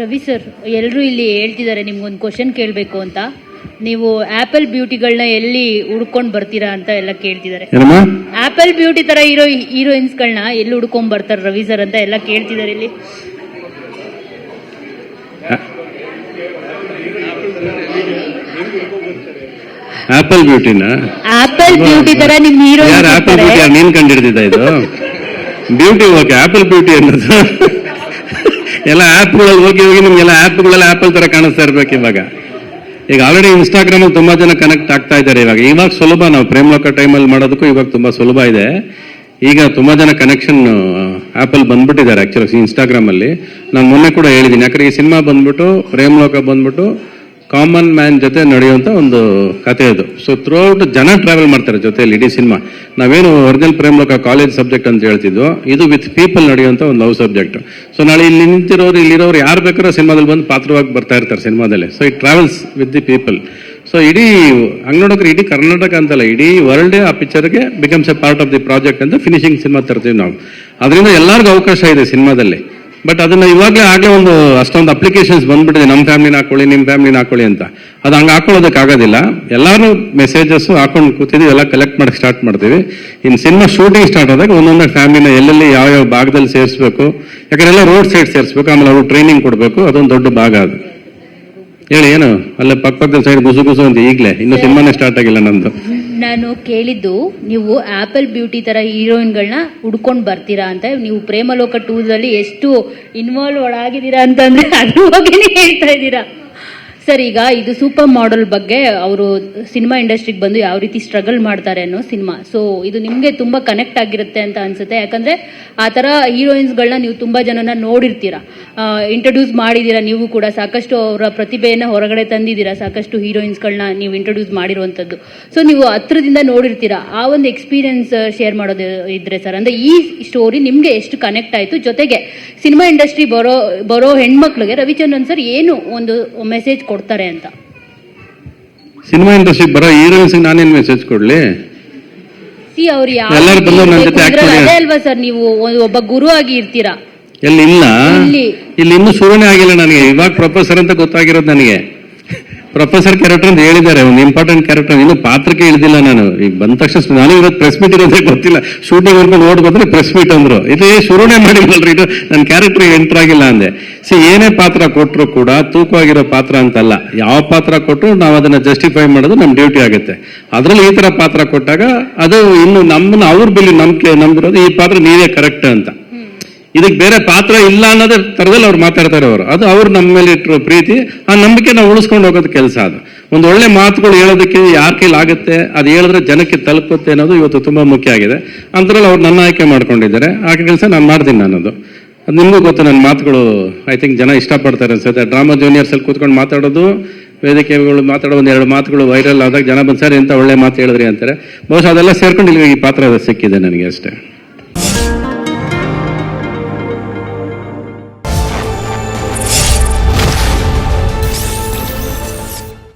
Ravi sir ಎಲ್ಲರೂ ಇಲ್ಲಿ ಹೇಳ್ತಿದ್ದಾರೆ ನಿಮ್ಗೊಂದು ಕ್ವಶನ್ ಕೇಳಬೇಕು ಅಂತ. ನೀವು ಆಪಲ್ ಬ್ಯೂಟಿಗಳನ್ನ ಎಲ್ಲಿ ಹುಡ್ಕೊಂಡು ಬರ್ತೀರಾ ಅಂತ ಎಲ್ಲ ಕೇಳ್ತಿದ್ದಾರೆ. ಆಪಲ್ ಬ್ಯೂಟಿ ತರ ಹೀರೋ ಹೀರೋಯಿನ್ಸ್ಗಳನ್ನ ಎಲ್ಲಿ ಹುಡ್ಕೊಂಡ್ ಬರ್ತಾರೆ ರವಿ ಸರ್ ಅಂತ ಎಲ್ಲ ಕೇಳ್ತಿದ್ದಾರೆ ಇಲ್ಲಿ. ಆಪಲ್ ಬ್ಯೂಟಿನ ಆಪಲ್ ಬ್ಯೂಟಿ ತರ ನಿಮ್ ಹೀರೋ ಆಪಲ್ ಬ್ಯೂಟಿ ನೀನ್ ಕಂಡಿಡ್ದಿದ್ದ ಇದು? ಬ್ಯೂಟಿ ಓಕೆ ಆಪಲ್ ಬ್ಯೂಟಿ ಅನ್ನೋದು. ಎಲ್ಲ ಆ್ಯಪ್ಗಳಲ್ಲಿ ಹೋಗಿ ಹೋಗಿ ನಿಮ್ಗೆಲ್ಲ ಆ್ಯಪ್ಗಳೆಲ್ಲ ಆ್ಯಪಲ್ ಥರ ಕಾಣಿಸ್ತಾ ಇರ್ಬೇಕು ಇವಾಗ. ಈಗ ಆಲ್ರೆಡಿ ಇನ್ಸ್ಟಾಗ್ರಾಮಲ್ಲಿ ತುಂಬ ಜನ ಕನೆಕ್ಟ್ ಆಗ್ತಾ ಇದ್ದಾರೆ ಇವಾಗ. ಇವಾಗ ಸುಲಭ ನಾವು ಪ್ರೇಮ್ಲೋಕ ಟೈಮಲ್ಲಿ ಮಾಡೋದಕ್ಕೂ ಇವಾಗ ತುಂಬ ಸುಲಭ ಇದೆ. ಈಗ ತುಂಬ ಜನ ಕನೆಕ್ಷನ್ ಆ್ಯಪಲ್ಲಿ ಬಂದ್ಬಿಟ್ಟಿದ್ದಾರೆ ಆ್ಯಕ್ಚುಲಿ ಇನ್ಸ್ಟಾಗ್ರಾಮಲ್ಲಿ ನಾನು ಮೊನ್ನೆ ಕೂಡ ಹೇಳಿದ್ದೀನಿ ಯಾಕಂದ್ರೆ ಈ ಸಿನಿಮಾ ಬಂದ್ಬಿಟ್ಟು ಪ್ರೇಮ್ಲೋಕ ಬಂದ್ಬಿಟ್ಟು ಕಾಮನ್ ಮ್ಯಾನ್ ಜೊತೆ ನಡೆಯುವಂತ ಒಂದು ಕಥೆ ಅದು ಸೊ ಥ್ರೂ ಔಟ್ ಜನ ಟ್ರಾವೆಲ್ ಮಾಡ್ತಾರೆ ಜೊತೆಯಲ್ಲಿ ಇಡೀ ಸಿನಿಮಾ ನಾವೇನು ಒರಿಜಿನಲ್ ಪ್ರೇಮ್ಲೋಕ ಕಾಲೇಜ್ ಸಬ್ಜೆಕ್ಟ್ ಅಂತ ಹೇಳ್ತಿದ್ವು, ಇದು ವಿತ್ ಪೀಪಲ್ ನಡೆಯುವಂತ ಒಂದು ಲವ್ ಸಬ್ಜೆಕ್ಟ್ ಸೊ ನಾಳೆ ಇಲ್ಲಿ ನಿಂತಿರೋರು, ಇಲ್ಲಿರೋರು ಯಾರು ಬೇಕಾದ್ರೂ ಸಿನಿಮಾದಲ್ಲಿ ಬಂದು ಪಾತ್ರವಾಗಿ ಬರ್ತಾ ಇರ್ತಾರೆ ಸಿನಿಮಾದಲ್ಲಿ so it travels with the people so ಇಡೀ, ಹಂಗ್ ನೋಡೋಕೆ ಇಡೀ ಕರ್ನಾಟಕ ಅಂತಲ್ಲ, ಇಡೀ ವರ್ಲ್ಡ್ ಆ ಪಿಕ್ಚರ್ಗೆ becomes a part of the project ಅಂತ ಫಿನಿಶಿಂಗ್ ಸಿನಿಮಾ ತರ್ತೀವಿ ನಾವು. ಅದರಿಂದ ಎಲ್ಲರಿಗೂ ಅವಕಾಶ ಇದೆ ಸಿನಿಮಾದಲ್ಲಿ ಬಟ್ ಅದನ್ನ ಇವಾಗಲೇ ಆಗಲೇ ಒಂದು ಅಷ್ಟೊಂದು ಅಪ್ಲಿಕೇಶನ್ಸ್ ಬಂದ್ಬಿಟ್ಟಿದೆ. ನಮ್ಮ ಫ್ಯಾಮಿಲಿನ ಹಾಕೊಳ್ಳಿ ನಿಮ್ಮ ಫ್ಯಾಮಿಲಿನ ಹಾಕೊಳ್ಳಿ ಅಂತ. ಅದು ಹಂಗೆ ಹಾಕೊಳ್ಳೋದಕ್ಕೆ ಆಗೋದಿಲ್ಲ. ಎಲ್ಲರೂ ಮೆಸೇಜಸ್ಸು ಹಾಕೊಂಡು ಕೂತಿದ್ವಿ ಎಲ್ಲ ಕಲೆಕ್ಟ್ ಮಾಡಕ್ಕೆ ಸ್ಟಾರ್ಟ್ ಮಾಡ್ತೀವಿ. ಇನ್ನು ಸಿನಿಮಾ ಶೂಟಿಂಗ್ ಸ್ಟಾರ್ಟ್ ಆದಾಗ ಒಂದೊಂದೇ ಫ್ಯಾಮಿಲಿನ ಎಲ್ಲೆಲ್ಲಿ ಯಾವ ಯಾವ ಭಾಗದಲ್ಲಿ ಸೇರಿಸ್ಬೇಕು ಯಾಕಂದ್ರೆ ಎಲ್ಲ ರೋಡ್ ಸೈಡ್ ಸೇರಿಸ್ಬೇಕು ಆಮೇಲೆ ಅವರು ಟ್ರೈನಿಂಗ್ ಕೊಡಬೇಕು ಅದೊಂದು ದೊಡ್ಡ ಭಾಗ ಅದು. ಹೇಳಿ ಏನು? ಅಲ್ಲೇ ಪಕ್ಕ ಪಕ್ಕದ ಸೈಡ್ ಗುಸು ಗುಸು ಅಂತ ಈಗಲೇ ಇನ್ನು ಸಿನಿಮಾನೇ ಸ್ಟಾರ್ಟ್ ಆಗಿಲ್ಲ ನಂದು. ನಾನು ಕೇಳಿದ್ದು, ನೀವು ಆಪಲ್ ಬ್ಯೂಟಿ ತರ ಹೀರೋಯಿನ್ಗಳನ್ನ ಹುಡ್ಕೊಂಡು ಬರ್ತೀರಾ ಅಂತ. ನೀವು ಪ್ರೇಮಲೋಕ ಟೂದಲ್ಲಿ ಎಷ್ಟು ಇನ್ವಾಲ್ವ್ ಒಳಗಿದ್ದೀರಾ ಅಂತಂದ್ರೆ ಅದ್ರ ಬಗ್ಗೆನೇ ಹೇಳ್ತಾ ಇದ್ದೀರಾ. ಸರ್, ಈಗ ಇದು ಸೂಪರ್ ಮಾಡೆಲ್ ಬಗ್ಗೆ ಅವರು ಸಿನಿಮಾ ಇಂಡಸ್ಟ್ರಿಗೆ ಬಂದು ಯಾವ ರೀತಿ ಸ್ಟ್ರಗಲ್ ಮಾಡ್ತಾರೆ ಅನ್ನೋ ಸಿನಿಮಾ. ಸೊ ಇದು ನಿಮಗೆ ತುಂಬ ಕನೆಕ್ಟ್ ಆಗಿರುತ್ತೆ ಅಂತ ಅನ್ಸುತ್ತೆ. ಯಾಕಂದ್ರೆ ಆ ಥರ ಹೀರೋಯಿನ್ಸ್ಗಳನ್ನ ನೀವು ತುಂಬ ಜನನ ನೋಡಿರ್ತೀರಾ. ಇಂಟ್ರೊಡ್ಯೂಸ್ ಮಾಡಿದ್ದೀರಾ ನೀವು ಕೂಡ. ಸಾಕಷ್ಟು ಅವರ ಪ್ರತಿಭೆಯನ್ನು ಹೊರಗಡೆ ತಂದಿದ್ದೀರಾ ಸಾಕಷ್ಟು ಹೀರೋಯಿನ್ಸ್ಗಳನ್ನ ನೀವು ಇಂಟ್ರೊಡ್ಯೂಸ್ ಮಾಡಿರುವಂಥದ್ದು. ಸೊ ನೀವು ಹತ್ರದಿಂದ ನೋಡಿರ್ತೀರಾ. ಆ ಒಂದು ಎಕ್ಸ್ಪೀರಿಯನ್ಸ್ ಶೇರ್ ಮಾಡೋದು ಇದ್ರೆ ಸರ್, ಅಂದ್ರೆ ಈ ಸ್ಟೋರಿ ನಿಮಗೆ ಎಷ್ಟು ಕನೆಕ್ಟ್ ಆಯಿತು? ಜೊತೆಗೆ ಸಿನಿಮಾ ಇಂಡಸ್ಟ್ರಿ ಬರೋ ಬರೋ ಹೆಣ್ಮಕ್ಳಿಗೆ ರವಿಚಂದ್ರನ್ ಸರ್ ಏನು ಒಂದು ಮೆಸೇಜ್ ಕೊಡ್ತಾರೆ ಅಂತ. ಸಿನಿಮಾ ಇಂಡಸ್ಟ್ರಿಗೆ ಬರೋ ಹೀರೋಯಿನ್ಸ್ ನಾನೇನ್ ಮೆಸೇಜ್ ಕೊಡ್ಲಿ? ಸಿ ಅವ್ರು ಯಾವ ಎಲ್ಲರೂ ಬಂದು ಜೊತೆ ಇದ್ರಲ್ಲಿ act ಮಾಡಿ- ಅದೇ ಅಲ್ವಾ ಸರ್ ನೀವು? ಒಬ್ಬ ಗುರು ಆಗಿ ಇರ್ತೀರಾ ಇಲ್ಲಿ ಇಲ್ಲ ಇಲ್ಲಿ. ಇಲ್ಲಿ ಇನ್ನೂ ಶುರುನೇ ಆಗಿಲ್ಲ ನನಗೆ. ಇವಾಗ ಪ್ರೊಫೆಸರ್ ಅಂತ ಗೊತ್ತಾಗಿರೋದು ನನಗೆ. ಪ್ರೊಫೆಸರ್ ಕ್ಯಾರೆಕ್ಟರ್ ಅಂತ ಹೇಳಿದ್ದಾರೆ. ಒಂದು ಇಂಪಾರ್ಟೆಂಟ್ ಕ್ಯಾರೆಕ್ಟರ್ ಇನ್ನು ಪಾತ್ರಕ್ಕೆ ಇಳಿದಿಲ್ಲ ನಾನು. ಈಗ ಬಂದ ತಕ್ಷಣ ನಾನು ಇವತ್ತು ಪ್ರೆಸ್ ಮೀಟ್ ಇರೋದೇ ಗೊತ್ತಿಲ್ಲ. ಶೂಟಿಂಗ್ ಅಂತ ನೋಡ್ಬೋದ್ರೆ ಪ್ರೆಸ್ ಮೀಟ್ ಅಂದ್ರು. ಇದು ಶುರುನೇ ಮಾಡಿಲ್ವಲ್ರಿ? ಇದು ನನ್ನ ಕ್ಯಾರೆಕ್ಟರ್ ಎಂಟರ್ ಆಗಿಲ್ಲ ಅಂದೆ. ಸಿ, ಏನೇ ಪಾತ್ರ ಕೊಟ್ಟರು ಕೂಡ ತೂಕವಾಗಿರೋ ಪಾತ್ರ ಅಂತಲ್ಲ. ಯಾವ ಪಾತ್ರ ಕೊಟ್ಟರು ನಾವು ಅದನ್ನ ಜಸ್ಟಿಫೈ ಮಾಡೋದು ನಮ್ಮ ಡ್ಯೂಟಿ ಆಗುತ್ತೆ. ಅದರಲ್ಲಿ ಈ ತರ ಪಾತ್ರ ಕೊಟ್ಟಾಗ ಅದು ಇನ್ನು ನಮ್ಮನ್ನ ಅವ್ರ ಬಿಲ್ಲಿ ನಂಬಿಕೆ ನಂಬಿರೋದು ಈ ಪಾತ್ರ ನೀವೇ ಕರೆಕ್ಟ್ ಅಂತ. ಇದಕ್ಕೆ ಬೇರೆ ಪಾತ್ರ ಇಲ್ಲ ಅನ್ನೋದೇ ಥರದಲ್ಲಿ ಅವ್ರು ಮಾತಾಡ್ತಾರೆ ಅವರು. ಅದು ಅವ್ರು ನಮ್ಮ ಮೇಲೆ ಇಟ್ಟಿರೋ ಪ್ರೀತಿ, ಆ ನಂಬಿಕೆ ನಾವು ಉಳಿಸ್ಕೊಂಡು ಹೋಗೋದು ಕೆಲಸ ಅದು. ಒಂದು ಒಳ್ಳೆ ಮಾತುಗಳು ಹೇಳೋದಕ್ಕೆ ಯಾರ ಕೈಲಿ ಆಗುತ್ತೆ, ಅದು ಹೇಳಿದ್ರೆ ಜನಕ್ಕೆ ತಲುಪುತ್ತೆ ಅನ್ನೋದು ಇವತ್ತು ತುಂಬಾ ಮುಖ್ಯ ಆಗಿದೆ. ಅಂತರಲ್ಲಿ ಅವ್ರು ನನ್ನ ಆಯ್ಕೆ ಮಾಡ್ಕೊಂಡಿದ್ದಾರೆ. ಆ ಕೆಲಸ ನಾನು ಮಾಡ್ತೀನಿ ನಾನು ಅದು ನಿಮಗೂ ಗೊತ್ತು ನನ್ನ ಮಾತುಗಳು ಐ ಥಿಂಕ್ ಜನ ಇಷ್ಟಪಡ್ತಾರೆ ಅನ್ಸುತ್ತೆ. ಡ್ರಾಮಾ ಜೂನಿಯರ್ಸಲ್ಲಿ ಕೂತ್ಕೊಂಡು ಮಾತಾಡೋದು, ವೇದಿಕೆಗಳು ಮಾತಾಡೋ ಒಂದು ಎರಡು ಮಾತುಗಳು ವೈರಲ್ ಆದಾಗ ಜನ ಬಂದು, ಸರ್ ಎಂಥ ಒಳ್ಳೆ ಮಾತು ಹೇಳಿದ್ರಿ ಅಂತಾರೆ. ಬಹುಶಃ ಅದೆಲ್ಲ ಸೇರ್ಕೊಂಡು ಇಲ್ಲಿ ಈ ಪಾತ್ರ ಸಿಕ್ಕಿದೆ ನನಗೆ ಅಷ್ಟೇ.